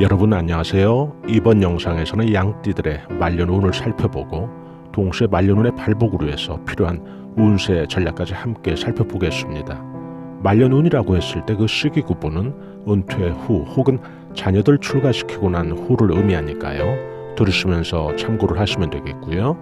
여러분 안녕하세요. 이번 영상에서는 양띠들의 말년운을 살펴보고 동시에 말년운의 발복으로 해서 필요한 운세 전략까지 함께 살펴보겠습니다. 말년운이라고 했을 때 그 시기 구분은 은퇴 후 혹은 자녀들 출가시키고 난 후를 의미하니까요. 들으시면서 참고를 하시면 되겠고요.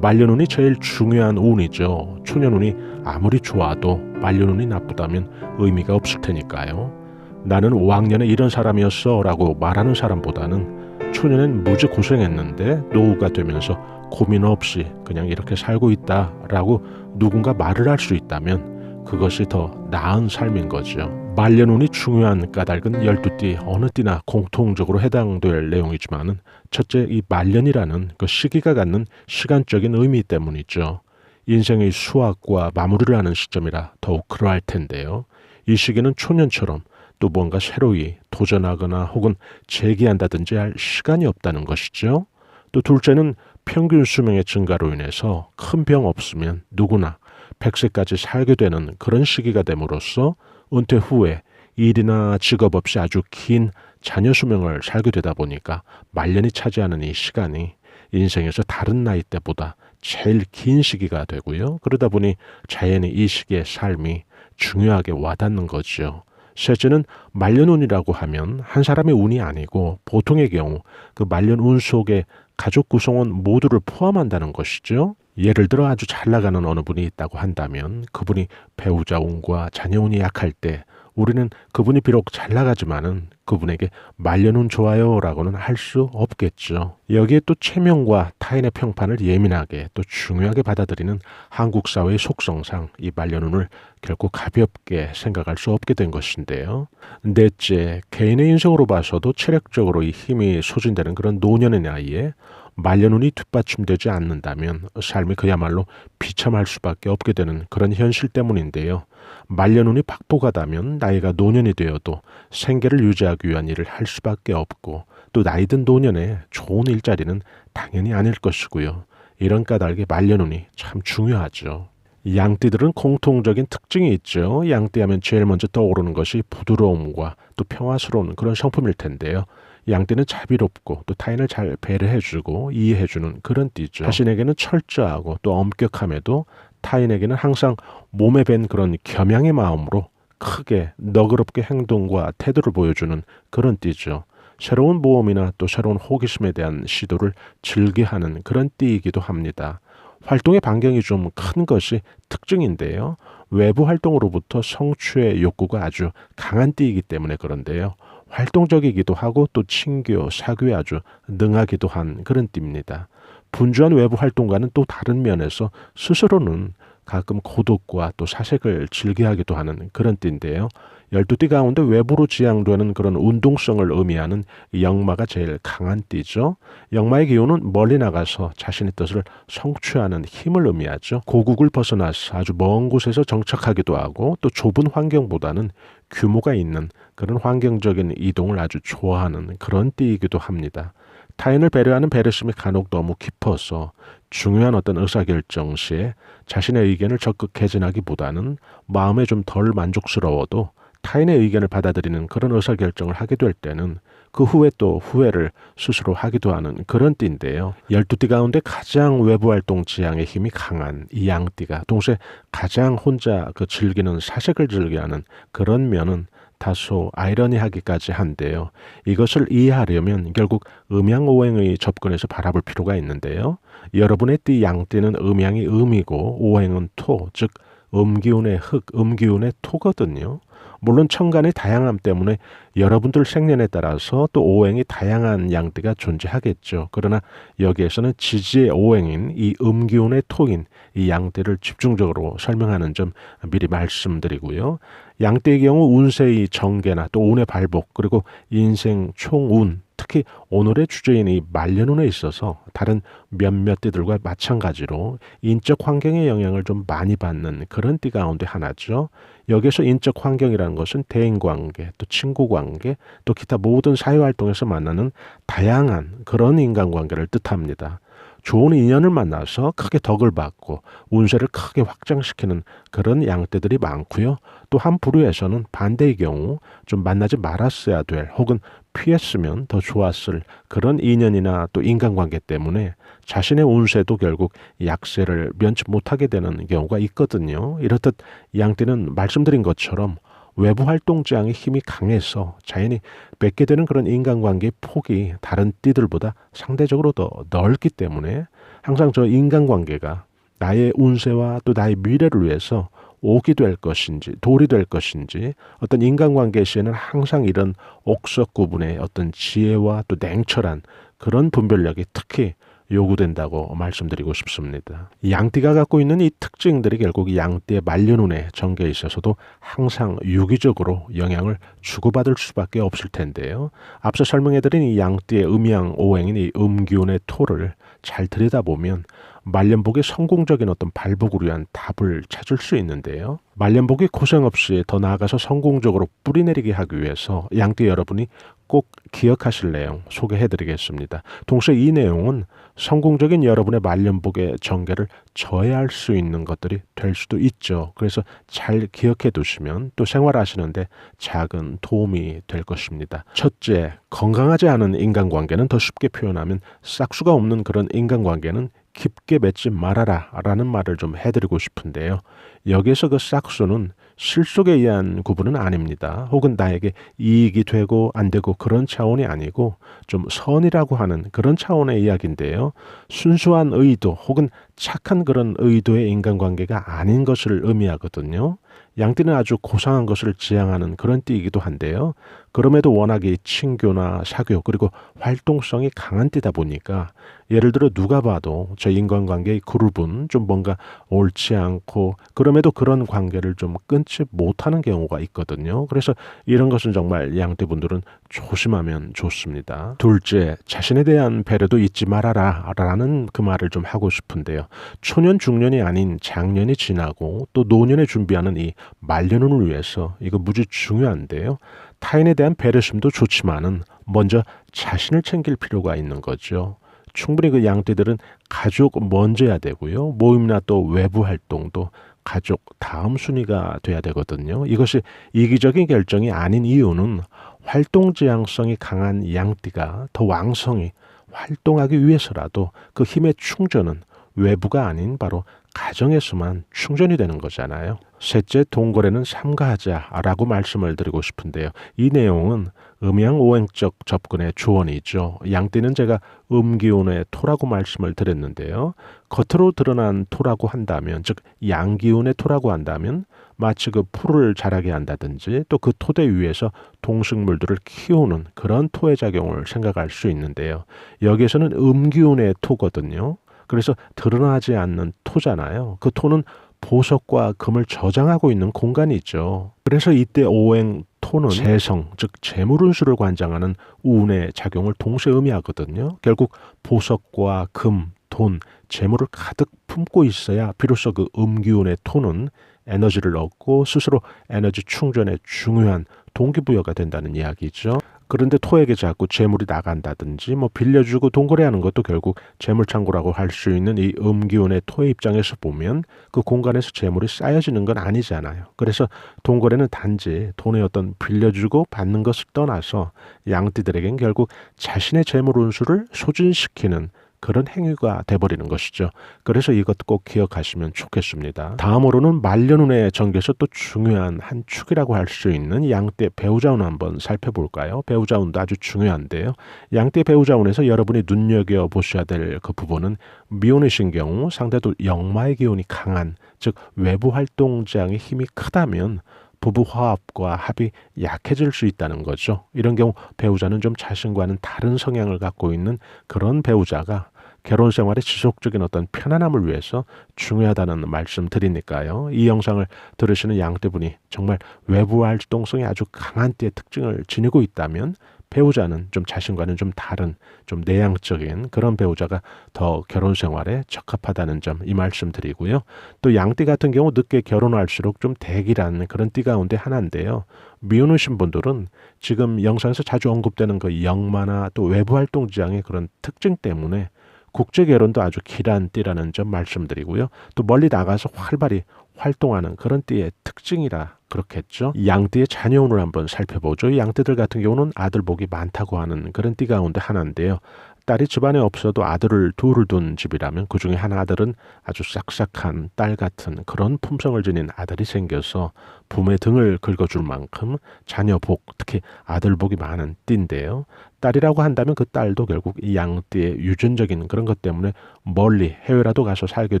말년운이 제일 중요한 운이죠. 초년운이 아무리 좋아도 말년운이 나쁘다면 의미가 없을 테니까요. 나는 5학년에 이런 사람이었어 라고 말하는 사람보다는 초년엔 무지 고생했는데 노후가 되면서 고민 없이 그냥 이렇게 살고 있다 라고 누군가 말을 할 수 있다면 그것이 더 나은 삶인 거죠. 말년운이 중요한 까닭은 12띠 어느 띠나 공통적으로 해당될 내용이지만은 첫째 이 말년이라는 그 시기가 갖는 시간적인 의미 때문이죠. 인생의 수학과 마무리를 하는 시점이라 더욱 그러할 텐데요. 이 시기는 초년처럼 또 뭔가 새로이 도전하거나 혹은 재기한다든지 할 시간이 없다는 것이죠. 또 둘째는 평균 수명의 증가로 인해서 큰 병 없으면 누구나 100세까지 살게 되는 그런 시기가 됨으로써 은퇴 후에 일이나 직업 없이 아주 긴 자녀 수명을 살게 되다 보니까 말년이 차지하는 이 시간이 인생에서 다른 나이 때보다 제일 긴 시기가 되고요. 그러다 보니 자연히 이 시기의 삶이 중요하게 와닿는 거죠. 셋째는 말년운이라고 하면 한 사람의 운이 아니고 보통의 경우 그 말년운 속에 가족 구성원 모두를 포함한다는 것이죠. 예를 들어 아주 잘 나가는 어느 분이 있다고 한다면 그분이 배우자 운과 자녀 운이 약할 때 우리는 그분이 비록 잘 나가지만은 그분에게 말년운 좋아요라고는 할 수 없겠죠. 여기에 또 체면과 타인의 평판을 예민하게 또 중요하게 받아들이는 한국 사회의 속성상 이 말년운을 결코 가볍게 생각할 수 없게 된 것인데요. 넷째, 개인의 인생으로 봐서도 체력적으로 이 힘이 소진되는 그런 노년의 나이에 말년운이 뒷받침되지 않는다면 삶이 그야말로 비참할 수밖에 없게 되는 그런 현실 때문인데요. 말년운이 박복하다면 나이가 노년이 되어도 생계를 유지하기 위한 일을 할 수밖에 없고 또 나이든 노년에 좋은 일자리는 당연히 아닐 것이고요. 이런 까닭에 말년운이 참 중요하죠. 양띠들은 공통적인 특징이 있죠. 양띠하면 제일 먼저 떠오르는 것이 부드러움과 또 평화스러운 그런 성품일 텐데요. 양띠는 자비롭고 또 타인을 잘 배려해주고 이해해주는 그런 띠죠. 자신에게는 철저하고 또 엄격함에도 타인에게는 항상 몸에 밴 그런 겸양의 마음으로 크게 너그럽게 행동과 태도를 보여주는 그런 띠죠. 새로운 모험이나 또 새로운 호기심에 대한 시도를 즐겨하는 그런 띠이기도 합니다. 활동의 반경이 좀 큰 것이 특징인데요. 외부 활동으로부터 성취의 욕구가 아주 강한 띠이기 때문에 그런데요. 활동적이기도 하고 또 친교, 사교에 아주 능하기도 한 그런 띠입니다. 분주한 외부 활동과는 또 다른 면에서 스스로는 가끔 고독과 또 사색을 즐겨하기도 하는 그런 띠인데요. 열두 띠 가운데 외부로 지향되는 그런 운동성을 의미하는 영마가 제일 강한 띠죠. 영마의 기운은 멀리 나가서 자신의 뜻을 성취하는 힘을 의미하죠. 고국을 벗어나서 아주 먼 곳에서 정착하기도 하고 또 좁은 환경보다는 규모가 있는 그런 환경적인 이동을 아주 좋아하는 그런 띠이기도 합니다. 타인을 배려하는 배려심이 간혹 너무 깊어서 중요한 어떤 의사결정 시에 자신의 의견을 적극 개진하기보다는 마음에 좀 덜 만족스러워도 타인의 의견을 받아들이는 그런 의사결정을 하게 될 때는 그 후에 또 후회를 스스로 하기도 하는 그런 띠인데요. 열두 띠 가운데 가장 외부 활동 지향의 힘이 강한 이 양띠가 동시에 가장 혼자 그 즐기는 사색을 즐겨하는 그런 면은 다소 아이러니하기까지 한데요. 이것을 이해하려면 결국 음양오행의 접근에서 바라볼 필요가 있는데요. 여러분의 띠 양띠는 음양이 음이고 오행은 토, 즉 음기운의 흙, 음기운의 토거든요. 물론 천간의 다양함 때문에 여러분들 생년에 따라서 또 오행이 다양한 양띠가 존재하겠죠. 그러나 여기에서는 지지의 오행인 이 음기운의 토인 이 양띠를 집중적으로 설명하는 점 미리 말씀드리고요. 양띠의 경우 운세의 정계나 또 운의 발복 그리고 인생 총운 특히 오늘의 주제인 이 말년운에 있어서 다른 몇몇 띠들과 마찬가지로 인적 환경의 영향을 좀 많이 받는 그런 띠 가운데 하나죠. 여기서 인적 환경이라는 것은 대인 관계, 또 친구 관계, 또 기타 모든 사회 활동에서 만나는 다양한 그런 인간 관계를 뜻합니다. 좋은 인연을 만나서 크게 덕을 받고 운세를 크게 확장시키는 그런 양떼들이 많고요. 또 한 부류에서는 반대의 경우 좀 만나지 말았어야 될 혹은 피했으면 더 좋았을 그런 인연이나 또 인간관계 때문에 자신의 운세도 결국 약세를 면치 못하게 되는 경우가 있거든요. 이렇듯 양떼는 말씀드린 것처럼 외부 활동 지향의 힘이 강해서 자연히 맺게 되는 그런 인간관계의 폭이 다른 띠들보다 상대적으로 더 넓기 때문에 항상 저 인간관계가 나의 운세와 또 나의 미래를 위해서 옥이 될 것인지 돌이 될 것인지 어떤 인간관계 시에는 항상 이런 옥석 구분의 어떤 지혜와 또 냉철한 그런 분별력이 특히 요구된다고 말씀드리고 싶습니다. 양띠가 갖고 있는 이 특징들이 결국 양띠의 말년운의 전개에 있어서도 항상 유기적으로 영향을 주고받을 수밖에 없을 텐데요. 앞서 설명해드린 이 양띠의 음양 오행인 이 음기운의 토를 잘 들여다보면 말년복의 성공적인 어떤 발복을 위한 답을 찾을 수 있는데요. 말년복이 고생 없이 더 나아가서 성공적으로 뿌리내리게 하기 위해서 양띠 여러분이 꼭 기억하실 내용 소개해 드리겠습니다. 동시에 이 내용은 성공적인 여러분의 말년복의 전개를 저해할 수 있는 것들이 될 수도 있죠. 그래서 잘 기억해 두시면 또 생활하시는데 작은 도움이 될 것입니다. 첫째, 건강하지 않은 인간관계는 더 쉽게 표현하면 싹수가 없는 그런 인간관계는 깊게 맺지 말아라 라는 말을 좀 해드리고 싶은데요. 여기에서 그 싹수는 실속에 의한 구분은 아닙니다. 혹은 나에게 이익이 되고 안 되고 그런 차원이 아니고 좀 선이라고 하는 그런 차원의 이야기인데요. 순수한 의도 혹은 착한 그런 의도의 인간관계가 아닌 것을 의미하거든요. 양띠는 아주 고상한 것을 지향하는 그런 띠이기도 한데요. 그럼에도 워낙에 친교나 사교 그리고 활동성이 강한 띠다 보니까 예를 들어 누가 봐도 저 인간관계의 그룹은 좀 뭔가 옳지 않고 그럼에도 그런 관계를 좀 끊지 못하는 경우가 있거든요. 그래서 이런 것은 정말 양떼분들은 조심하면 좋습니다. 둘째, 자신에 대한 배려도 잊지 말아라 라는 그 말을 좀 하고 싶은데요. 초년 중년이 아닌 장년이 지나고 또 노년에 준비하는 이 말년운을 위해서 이거 무지 중요한데요. 타인에 대한 배려심도 좋지만은 먼저 자신을 챙길 필요가 있는 거죠. 충분히 그 양떼들은 가족 먼저야 되고요. 모임이나 또 외부 활동도 가족 다음 순위가 돼야 되거든요. 이것이 이기적인 결정이 아닌 이유는 활동 지향성이 강한 양띠가 더 왕성히 활동하기 위해서라도 그 힘의 충전은 외부가 아닌 바로 가정에서만 충전이 되는 거잖아요. 셋째 동거래는 삼가하자라고 말씀을 드리고 싶은데요. 이 내용은 음양 오행적 접근의 조언이죠. 양띠는 제가 음기운의 토라고 말씀을 드렸는데요. 겉으로 드러난 토라고 한다면, 즉 양기운의 토라고 한다면 마치 그 풀을 자라게 한다든지 또 그 토대 위에서 동식물들을 키우는 그런 토의 작용을 생각할 수 있는데요. 여기에서는 음기운의 토거든요. 그래서 드러나지 않는 토잖아요. 그 토는 보석과 금을 저장하고 있는 공간이 있죠. 그래서 이때 오행 토는 재성, 즉 재물운수를 관장하는 운의 작용을 동시에 의미하거든요. 결국 보석과 금, 돈, 재물을 가득 품고 있어야 비로소 그 음기운의 토는 에너지를 얻고 스스로 에너지 충전에 중요한 동기부여가 된다는 이야기죠. 그런데 토에게 자꾸 재물이 나간다든지 뭐 빌려주고 동거래하는 것도 결국 재물 창고라고 할 수 있는 이 음기운의 토의 입장에서 보면 그 공간에서 재물이 쌓여지는 건 아니잖아요. 그래서 동거래는 단지 돈의 어떤 빌려주고 받는 것을 떠나서 양띠들에겐 결국 자신의 재물 운수를 소진시키는 그런 행위가 돼버리는 것이죠. 그래서 이것 꼭 기억하시면 좋겠습니다. 다음으로는 말년운의 전개에서 또 중요한 한 축이라고 할 수 있는 양떼 배우자운 한번 살펴볼까요? 배우자운도 아주 중요한데요. 양떼 배우자운에서 여러분이 눈여겨 보셔야 될 그 부분은 미혼이신 경우 상대도 역마의 기운이 강한 즉 외부 활동 지향의 힘이 크다면 부부 화합과 합이 약해질 수 있다는 거죠. 이런 경우 배우자는 좀 자신과는 다른 성향을 갖고 있는 그런 배우자가 결혼 생활의 지속적인 어떤 편안함을 위해서 중요하다는 말씀 드리니까요. 이 영상을 들으시는 양떼분이 정말 외부 활동성이 아주 강한 띠의 특징을 지니고 있다면 배우자는 좀 자신과는 좀 다른 좀 내향적인 그런 배우자가 더 결혼 생활에 적합하다는 점 이 말씀 드리고요. 또 양띠 같은 경우 늦게 결혼할수록 좀 대기라는 그런 띠 가운데 하나인데요. 미혼이신 분들은 지금 영상에서 자주 언급되는 그 영마나 또 외부 활동 지향의 그런 특징 때문에 국제 결혼도 아주 길한 띠라는 점 말씀드리고요. 또 멀리 나가서 활발히 활동하는 그런 띠의 특징이라 그렇겠죠. 양띠의 자녀운을 한번 살펴보죠. 이 양띠들 같은 경우는 아들 복이 많다고 하는 그런 띠 가운데 하나인데요. 딸이 집안에 없어도 아들을 둘을 둔 집이라면 그 중에 한 아들은 아주 싹싹한 딸 같은 그런 품성을 지닌 아들이 생겨서 붐의 등을 긁어줄 만큼 자녀 복, 특히 아들 복이 많은 띠인데요. 딸이라고 한다면 그 딸도 결국 이 양띠의 유전적인 그런 것 때문에 멀리 해외라도 가서 살게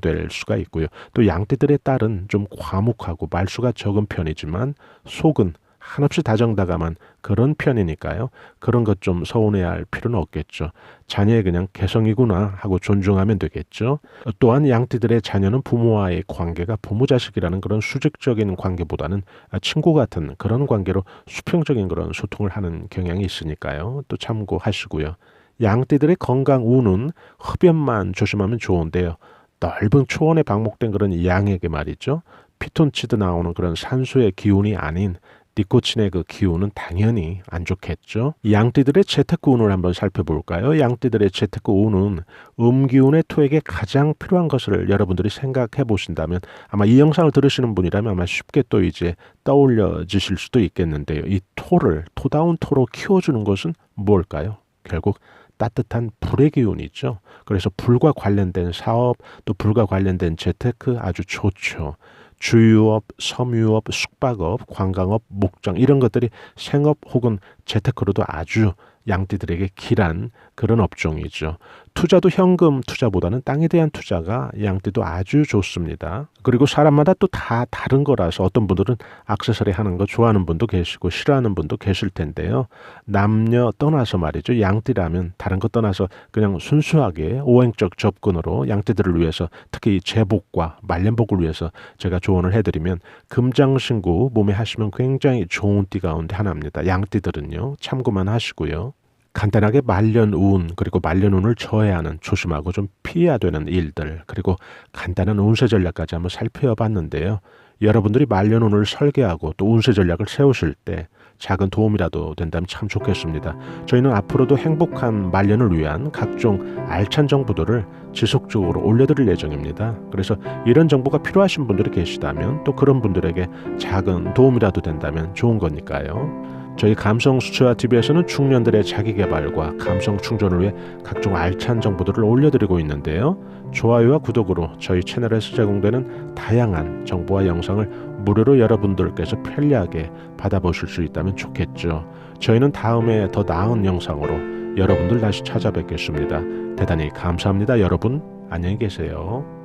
될 수가 있고요. 또 양띠들의 딸은 좀 과묵하고 말수가 적은 편이지만 속은 한없이 다정다감한 그런 편이니까요. 그런 것 좀 서운해할 필요는 없겠죠. 자녀의 그냥 개성이구나 하고 존중하면 되겠죠. 또한 양띠들의 자녀는 부모와의 관계가 부모 자식이라는 그런 수직적인 관계보다는 친구 같은 그런 관계로 수평적인 그런 소통을 하는 경향이 있으니까요. 또 참고하시고요. 양띠들의 건강 운은 흡연만 조심하면 좋은데요. 넓은 초원에 방목된 그런 양에게 말이죠. 피톤치드 나오는 그런 산소의 기운이 아닌 니코틴의 그 기운은 당연히 안 좋겠죠. 양띠들의 재테크 운을 한번 살펴볼까요? 양띠들의 재테크 운은 음기운의 토에게 가장 필요한 것을 여러분들이 생각해 보신다면 아마 이 영상을 들으시는 분이라면 아마 쉽게 또 이제 떠올려지실 수도 있겠는데요. 이 토를 토다운 토로 키워주는 것은 뭘까요? 결국 따뜻한 불의 기운이죠. 그래서 불과 관련된 사업 또 불과 관련된 재테크 아주 좋죠. 주유업, 섬유업, 숙박업, 관광업, 목장 이런 것들이 생업 혹은 재테크로도 아주 양띠들에게 길한 그런 업종이죠. 투자도 현금 투자보다는 땅에 대한 투자가 양띠도 아주 좋습니다. 그리고 사람마다 또 다 다른 거라서 어떤 분들은 악세서리 하는 거 좋아하는 분도 계시고 싫어하는 분도 계실 텐데요. 남녀 떠나서 말이죠. 양띠라면 다른 거 떠나서 그냥 순수하게 오행적 접근으로 양띠들을 위해서 특히 제복과 말년복을 위해서 제가 조언을 해드리면 금장신구 몸에 하시면 굉장히 좋은 띠 가운데 하나입니다. 양띠들은요. 참고만 하시고요. 간단하게 말년운 그리고 말년운을 저해하는 조심하고 좀 피해야 되는 일들 그리고 간단한 운세 전략까지 한번 살펴봤는데요. 여러분들이 말년운을 설계하고 또 운세 전략을 세우실 때 작은 도움이라도 된다면 참 좋겠습니다. 저희는 앞으로도 행복한 말년을 위한 각종 알찬 정보들을 지속적으로 올려드릴 예정입니다. 그래서 이런 정보가 필요하신 분들이 계시다면 또 그런 분들에게 작은 도움이라도 된다면 좋은 거니까요. 저희 감성 수채화 TV에서는 중년들의 자기 개발과 감성 충전을 위해 각종 알찬 정보들을 올려드리고 있는데요. 좋아요와 구독으로 저희 채널에서 제공되는 다양한 정보와 영상을 무료로 여러분들께서 편리하게 받아보실 수 있다면 좋겠죠. 저희는 다음에 더 나은 영상으로 여러분들 다시 찾아뵙겠습니다. 대단히 감사합니다. 여러분 안녕히 계세요.